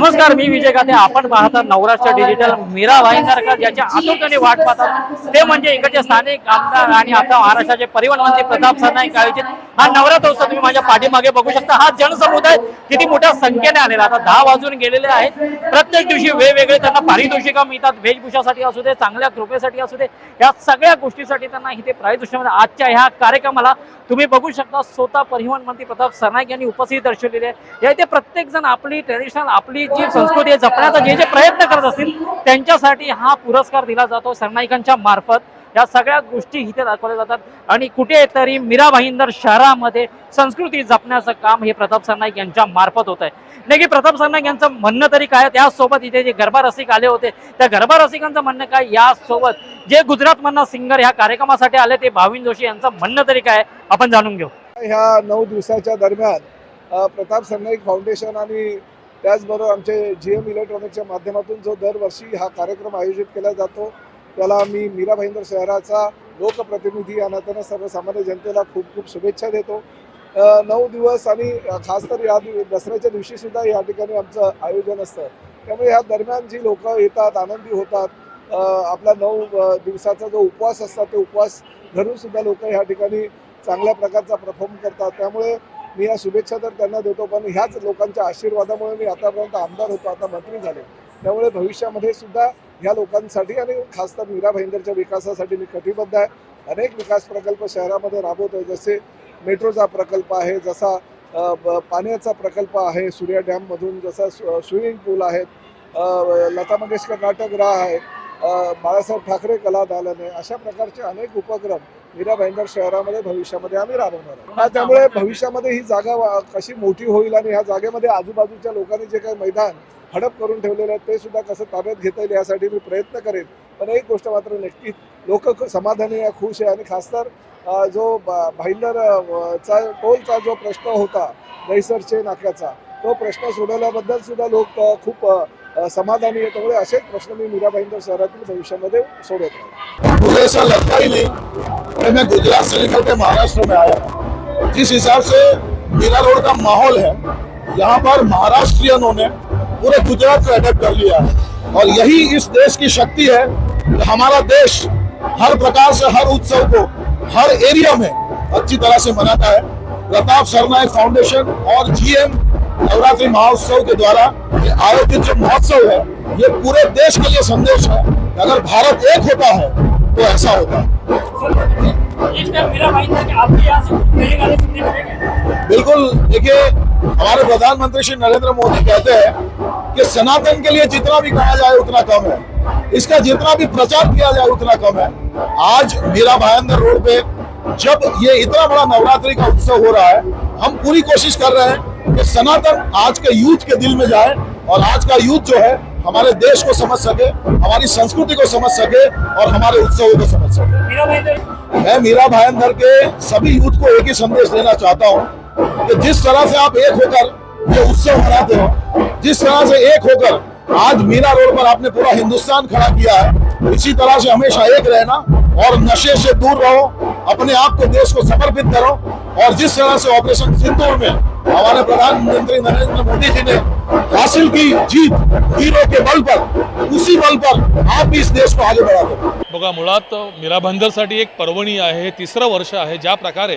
नमस्कार मी विजय गाते आपण पाहता नवराष्ट्र डिजिटल मीरा भाईंदरकर ज्याच्या आतुरतेने वाट पाहतात. ते म्हणजे इकडचे स्थानिक आमदार आणि आता महाराष्ट्राचे परिवहन मंत्री प्रताप सरनाईक आयोजित हा नवरात्र उत्सव तुम्ही माझ्या पाठीमागे बघू शकता. हा जनसमुदाय किती मोठ्या संख्येने आलेला आता दहा वाजून गेलेले आहेत. प्रत्येक दिवशी वेगवेगळे त्यांना पारितोषिका मिळतात. वेशभूषासाठी असू दे चांगल्या कृपेसाठी असू दे या सगळ्या गोष्टीसाठी त्यांना इथे पारितोषिकामध्ये आजच्या ह्या कार्यक्रमाला तुम्ही बघू शकता. स्वतः परिवहन मंत्री प्रताप सरनाईक यांनी उपस्थित दर्शवलेली आहे. या इथे प्रत्येक जण आपली ट्रेडिशनल आपली जी संस्कृती आहे जपण्याचा जे जे प्रयत्न करत असतील त्यांच्यासाठी हा पुरस्कार दिला जातो सरनाईकांच्या मार्फत. या सगळ्या गोष्टी इथे दाखवल्या जातात. आणि कुठेतरी मीरा भाईंदर शहरामध्ये संस्कृती जपण्याचं काम हे प्रताप सरनाईक यांच्या मार्फत होत आहे. नाही की प्रताप सरनाईक यांचं म्हणणं तरी काय? त्यासोबत इथे जे गरबा रसिक आले होते त्या गरबा रसिकांचं म्हणणं काय? यासोबत जे गुजरातमधनं सिंगर ह्या कार्यक्रमासाठी आले ते भाविन जोशी यांचं म्हणणं तरी काय? आपण जाणून घेऊ. ह्या नऊ दिवसाच्या दरम्यान प्रताप सरनाईक फाउंडेशन आणि त्याचबरोबर आमचे जी एम इलेक्ट्रॉनिक्सच्या माध्यमातून जो दरवर्षी हा कार्यक्रम आयोजित केला जातो त्याला मी मीरा भाईंदर शहराचा लोकप्रतिनिधी या नात्यानं सर्वसामान्य जनतेला खूप खूप शुभेच्छा देतो. नऊ दिवस आणि खास तर या दिव दसऱ्याच्या दिवशीसुद्धा या ठिकाणी आमचं आयोजन असतं. त्यामुळे ह्या दरम्यान जी लोक येतात आनंदी होतात आपला नऊ दिवसाचा जो उपवास असतात ते उपवास धरूनसुद्धा लोक ह्या ठिकाणी चांगल्या प्रकारचा परफॉर्म करतात. त्यामुळे मी या शुभेच्छा तर त्यांना देतो पण ह्याच लोकांच्या आशीर्वादामुळे मी आतापर्यंत आमदार होतो आता मंत्री झाले. त्यामुळे भविष्यामध्ये सुद्धा ह्या लोकांसाठी आणि खास तर मीरा भाईंदरच्या विकासासाठी मी कटिबद्ध आहे. अनेक विकास प्रकल्प शहरामध्ये राबवतोय जसे मेट्रोचा प्रकल्प आहे जसा ब- पाण्याचा प्रकल्प आहे सूर्या डॅममधून जसा स्विमिंग पूल आहेत लता मंगेशकर नाट्यगृह आहे बाळासाहेब ठाकरे कलादालन आहे अशा प्रकारचे अनेक उपक्रम मीरा भाईंदर शहरामध्ये भविष्यामध्ये आम्ही राबवणार आहोत. त्यामुळे भविष्यामध्ये ही जागा कशी मोठी होईल आणि ह्या जागेमध्ये आजूबाजूच्या लोकांनी जे काही मैदान हडप करून ठेवलेले आहेत ते सुद्धा कसं ताब्यात घेता येईल यासाठी मी प्रयत्न करेन. पण एक गोष्ट मात्र नक्कीच लोक समाधानी आहे खुश आहे आणि खास तर जो ब- भाईंदर चा टोलचा जो प्रश्न होता दहिसरचे नाक्याचा तो प्रश्न सोडवल्याबद्दल सुद्धा लोक खूप समाधानी आहे त्यामुळे असेच प्रश्न मी मीरा भाईंदर शहरातील भविष्यामध्ये सोडवत कि मैं गुजरात से निकल के महाराष्ट्र में आया। जिस हिसाब से मीरा रोड का माहौल है, यहाँ पर महाराष्ट्रियनों ने पूरे गुजरात को अडेप्ट कर लिया है। और यही इस देश की शक्ति है कि हमारा देश हर प्रकार से, हर उत्सव को हर एरिया में अच्छी तरह से मनाता है। प्रताप सरनायक फाउंडेशन और जीएम नवरात्रि महोत्सव के द्वारा ये आयोजित जो महोत्सव है, ये पूरे देश के लिए संदेश है। अगर भारत एक होता है तो ऐसा है भाईंदर मिलेंगे। बिल्कुल देखिए हमारे प्रधानमंत्री श्री नरेंद्र मोदी कहते हैं कि सनातन के लिए जितना भी कहा जाए उतना कम है। इसका जितना भी प्रचार किया जाए उतना कम है। आज मीरा भायंदर रोड पे जब ये इतना बड़ा नवरात्रि का उत्सव हो रहा है हम पूरी कोशिश कर रहे हैं कि सनातन आज के यूथ के दिल में जाए और आज का यूथ जो है हमारे देश को समझ सके हमारी संस्कृति को समझ सके और हमारे उत्सवों को समझ सके। मैं मीरा भायंदर के सभी यूथ को एक ही संदेश देना चाहता हूँ कि जिस तरह से आप एक होकर ये उत्सव मनाते हो जिस तरह से एक होकर आज मीरा रोड पर आपने पूरा हिंदुस्तान खड़ा किया है इसी तरह से हमेशा एक रहना और नशे से दूर रहो अपने आप को देश को समर्पित करो और जिस तरह से ऑपरेशन सिंदूर में हमारे प्रधानमंत्री नरेंद्र मोदी जी ने हासिल की जीत हीरो के बल पर उसी बल पर आप इस देश को आगे बढ़ा दो बघा मुळात मीरा भाईंदरसाठी एक पर्वणी आहे तिसरं वर्ष आहे ज्या प्रकारे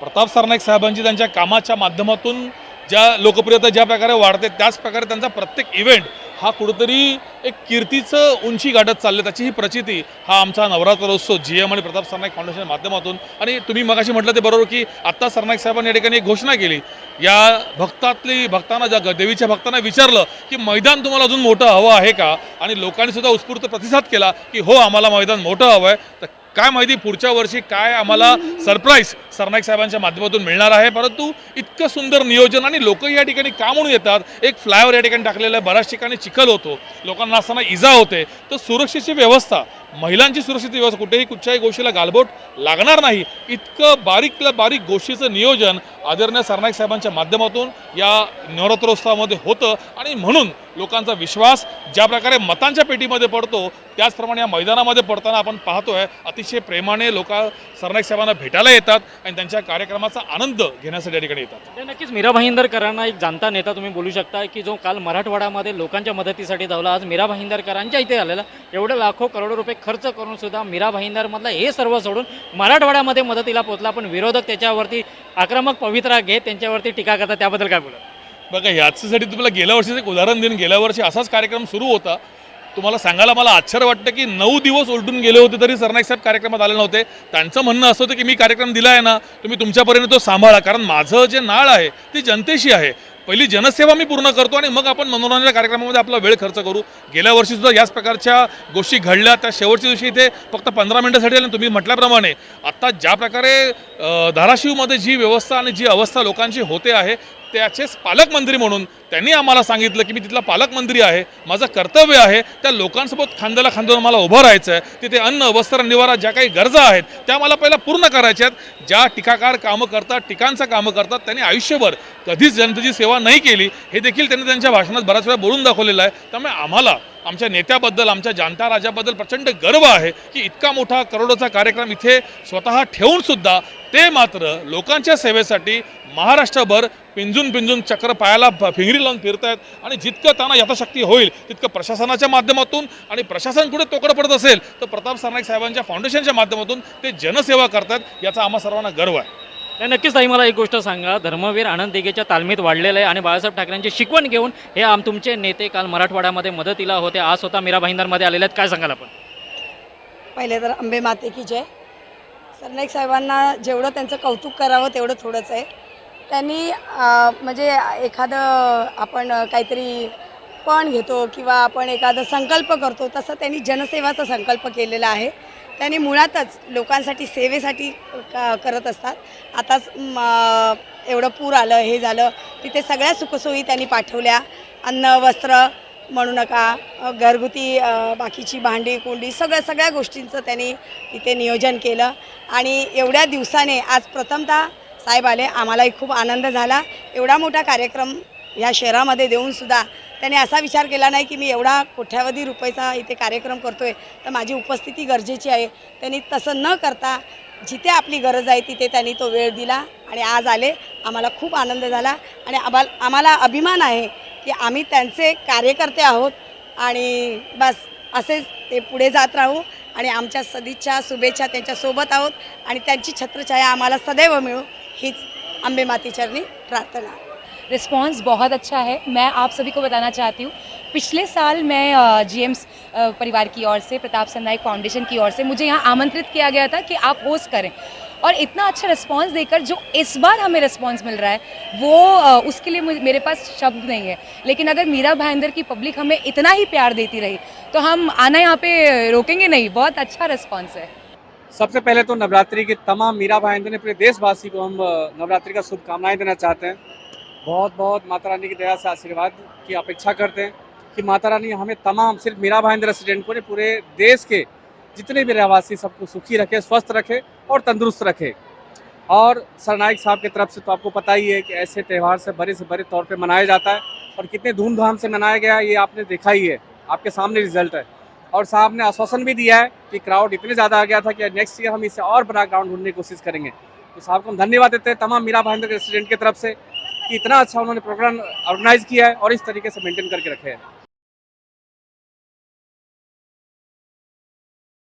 प्रताप सरनाईक साहेबांची त्यांच्या कामाच्या माध्यमातून ज्या लोकप्रियता ज्या प्रकारे वाढते त्याच प्रकारे त्यांचा प्रत्येक इव्हेंट हा कुठंतरी एक कीर्तीचं उंची गाठत चालले त्याची ही प्रचिती हा आमचा नवरात्रोत्सव जी एम आणि प्रताप सरनाईक फाउंडेशन माध्यमातून. आणि तुम्ही मगाशी म्हटलं ते बरोबर की आत्ता सरनाईक साहेबांनी या ठिकाणी एक घोषणा केली. या भक्तातली भक्तांना ज्या देवीच्या भक्तांना विचारलं की मैदान तुम्हाला अजून मोठं हवं आहे का? आणि लोकांनी सुद्धा उत्स्फूर्त प्रतिसाद केला की हो आम्हाला मैदान मोठं हवं आहे. तर काय माहिती पुढच्या वर्षी काय आम्हाला सरप्राईज सरनाईक साहेबांच्या माध्यमातून मिळणार आहे. परंतु इतकं सुंदर नियोजन आणि लोक या ठिकाणी का म्हणून येतात? एक फ्लायओव्हर या ठिकाणी टाकलेलं आहे. बऱ्याच ठिकाणी चिखल होतो. लोकांना असताना इजा होते. तर सुरक्षेची व्यवस्था महिलांची सुरक्षित व्यवस्था कुठेही कुठच्याही गोष्टीला गालबोट लागणार नाही. इतकं बारीकला बारीक गोष्टीचं नियोजन आदरणीय सरनाईक साहेबांच्या माध्यमातून या नवरात्रोत्सवामध्ये होतं. आणि म्हणून लोकांचा विश्वास ज्या प्रकारे मतांच्या पेटीमध्ये पडतो त्याचप्रमाणे या मैदानामध्ये पडताना आपण पाहतोय अतिशय प्रेमाने लोक सरनाईक साहेबांना भेटायला येतात आणि त्यांच्या कार्यक्रमाचा आनंद घेण्यासाठी या ठिकाणी येतात. ते नक्कीच. मीरा भाईंदरकरांना एक जाणता नेता तुम्ही बोलू शकता की जो काल मराठवाड्यामध्ये लोकांच्या मदतीसाठी धावला. आज मीरा भाईंदरकरांच्या इथे आलेला. एवढे लाखो करोडो रुपये खर्च करून सुद्धा मीरा भाईंदरमधला हे सर्व सोडून मराठवाड्यामध्ये मदतीला पोचला पण विरोधक त्याच्यावरती आक्रमक पवित्रा घेत त्यांच्यावरती टीका करतात. त्याबद्दल काय बोला बघा याच्यासाठी तुम्हाला गेल्या वर्षीचं एक उदाहरण देईन. गेल्या वर्षी असाच कार्यक्रम सुरू होता. तुम्हाला सांगायला मला आश्चर्य वाटतं की नऊ दिवस उलटून गेले होते तरी सरनाईक साहेब कार्यक्रमात आले नव्हते. त्यांचं म्हणणं असं होतं की मी कार्यक्रम दिला आहे ना तुम्ही तुमच्यापर्यंत तो सांभाळा. कारण माझं जे नाळ आहे ती जनतेशी आहे. पहिली जनसेवा मी पूर्ण करतो आणि मग आपण मनोरंजन कार्यक्रमामध्ये आपला वेळ खर्च करू. गेल्या वर्षीसुद्धा याच प्रकारच्या गोष्टी घडल्या. त्या शेवटच्या दिवशी इथे फक्त पंधरा मिनिटासाठी आले आणि तुम्ही म्हटल्याप्रमाणे आत्ता ज्या प्रकारे धाराशिवमध्ये जी व्यवस्था आणि जी अवस्था लोकांची होते आहे त्याचेच पालकमंत्री म्हणून त्यांनी आम्हाला सांगितलं की मी तिथला पालकमंत्री आहे माझं कर्तव्य आहे त्या लोकांसोबत खांद्याला खांद्यावर मला उभं राहायचं आहे तिथे अन्न वस्त्र निवारा ज्या काही गरजा आहेत त्या मला पहिला पूर्ण करायच्या आहेत. ज्या टीकाकार कामं करतात टीकांचं कामं करतात त्यांनी आयुष्यभर कधीच जनतेची सेवा नाही केली. हे देखील त्यांनी त्यांच्या भाषणात बऱ्याच वेळा बोलून दाखवलेलं आहे. त्यामुळे आम्हाला आमच्या नेत्याबद्दल आमच्या जाणता राजाबद्दल प्रचंड गर्व आहे की इतका मोठा करोडोचा कार्यक्रम इथे स्वतः ठेवून सुद्धा ते मात्र लोकांच्या सेवेसाठी महाराष्ट्रभर पिंजून पिंजून चक्र पायाला फिंगरी लावून फिरतायत. आणि जितकं त्यांना यथाशक्ती होईल तितकं प्रशासनाच्या माध्यमातून आणि प्रशासन कुठे तोकड पडत असेल तर प्रताप सरनाईक साहेबांच्या फाउंडेशनच्या माध्यमातून ते जनसेवा करतात याचा आम्हा सर्वांना गर्व आहे. नाही नक्कीच ताई मला एक गोष्ट सांगा. धर्मवीर आनंद दिघेच्या तालमीत वाढलेलं आहे आणि बाळासाहेब ठाकरेंची शिकवण घेऊन हे आम तुमचे नेते काल मराठवाड्यामध्ये मदतीला होते. आज स्वतः मीरा भाईंदरमध्ये आलेले आहेत. काय सांगाल आपण? पहिले तर अंबे माते की जय सरनाईक साहेबांना जेवढं त्यांचं कौतुक करावं तेवढं थोडंच आहे. त्यांनी म्हणजे एखादं आपण काहीतरी पण घेतो किंवा आपण एखादं संकल्प करतो तसं त्यांनी जनसेवाचा संकल्प केलेला आहे. त्यांनी मुळातच लोकांसाठी सेवेसाठी क- करत असतात. आताच एवढं पूर आलं हे झालं तिथे सगळ्या सुखसोयी त्यांनी पाठवल्या. अन्न वस्त्र म्हणू नका घरगुती बाकीची भांडी कुंडी सगळ्या सगळ्या गोष्टींचं त्यांनी तिथे नियोजन केलं. आणि एवढ्या दिवसाने आज प्रथमतः साहेब आले. आम्हालाही खूप आनंद झाला. एवढा मोठा कार्यक्रम ह्या शहरामध्ये देऊनसुद्धा त्याने असा विचार केला नाही की मी एवढा कोट्यावधी रुपयाचा इथे कार्यक्रम करतो आहे तर माझी उपस्थिती गरजेची आहे. त्यांनी तसं न करता जिथे आपली गरज आहे तिथे त्यांनी तो वेळ दिला आणि आज आले. आम्हाला खूप आनंद झाला आणि आम्हाला आम्हाला अभिमान आहे की आम्ही त्यांचे कार्यकर्ते आहोत आणि बस असेच ते पुढे जात राहू आणि आमच्या सदिच्छा शुभेच्छा त्यांच्यासोबत आहोत आणि त्यांची छत्रछाया आम्हाला सदैव मिळू. हीच अंबे मातीचरणी प्रार्थना। रिस्पांस बहुत अच्छा है। मैं आप सभी को बताना चाहती हूँ, पिछले साल मैं जीएम्स परिवार की ओर से, प्रताप सरनाइक फाउंडेशन की ओर से मुझे यहाँ आमंत्रित किया गया था कि आप होस्ट करें। और इतना अच्छा रिस्पांस देकर जो इस बार हमें रिस्पांस मिल रहा है, वो उसके लिए मेरे पास शब्द नहीं है। लेकिन अगर मीरा भाईंदर की पब्लिक हमें इतना ही प्यार देती रही तो हम आना यहाँ पे रोकेंगे नहीं। बहुत अच्छा रिस्पांस है। सबसे पहले तो नवरात्रि के तमाम मीरा भाईंदर ने पूरे देशवासी को हम नवरात्रि का शुभकामनाएँ देना चाहते हैं। बहुत बहुत माता रानी की दया से आशीर्वाद की अपेक्षा करते हैं कि माता रानी हमें तमाम, सिर्फ़ मीरा भाई रेसिडेंट को नहीं, पूरे देश के जितने भी रहवासी सबको सुखी रखे, स्वस्थ रखे और तंदुरुस्त रखे। और सरनाइक साहब की तरफ़ से तो आपको पता ही है कि ऐसे त्यौहार से बड़े से बड़े तौर पर मनाया जाता है और कितने धूमधाम से मनाया गया है, ये आपने देखा ही है। आपके सामने रिज़ल्ट है। और साहब ने आश्वासन भी दिया है कि क्राउड इतने ज़्यादा आ गया था कि नेक्स्ट ईयर हम इसे और बड़ा ग्राउंड ढूँढने की कोशिश करेंगे। तो साहब को हम धन्यवाद देते हैं तमाम मीरा भाई रेस्टोरेंट की तरफ़ से कि इतना अच्छा उन्होंने प्रोग्राम ऑर्गेनाइज किया है और इस तरीके से मेंटेन करके रखे हैं।